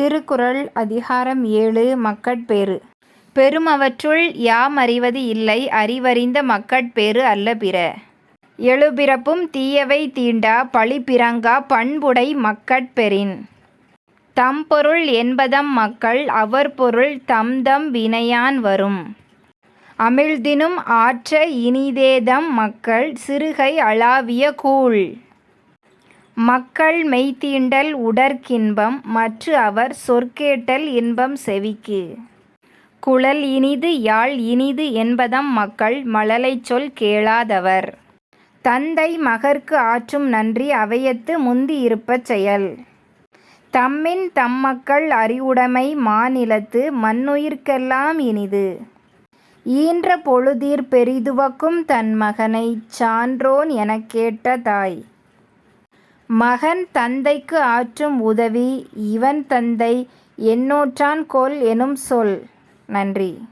திருக்குறள் அதிகாரம் ஏழு மக்கட்பேறு பெருமவற்றுள் யாம் அறிவது இல்லை அறிவறிந்த மக்கட்பேறு அல்ல பிற. எழுபிறப்பும் தீயவை தீண்டா பழிப்பிறங்கா பண்புடை மக்கட்பெறின். தம்பொருள் என்பதம் மக்கள் அவர் பொருள் தம்தம் வினையான் வரும். அமிழ்தினும் ஆற்ற இனிதேதம் மக்கள் சிறுகை அளாவிய கூழ். மக்கள் மெய்தீண்டல் உடற்கின்பம் மற்று அவர் சொற்கேட்டல் இன்பம் செவிக்கு. குழல் இனிது யாழ் இனிது என்பதம் மக்கள் மழலைச் சொல் கேளாதவர் தந்தை மகர்க்கு ஆற்றும் நன்றி அவையத்து முந்தி இருப்பச் செயல். தம்மின் தம்மக்கள் அறிவுடைமை மாநிலத்து மண்ணுயிர்க்கெல்லாம் இனிது. ஈன்ற பொழுதீர் பெரிதுவக்கும் தன் மகனைச் சான்றோன் எனக் கேட்ட தாய். மகன் தந்தைக்கு ஆற்றும் உதவி இவன் தந்தை என்னோற்றான் கொல் எனும் சொல். நன்றி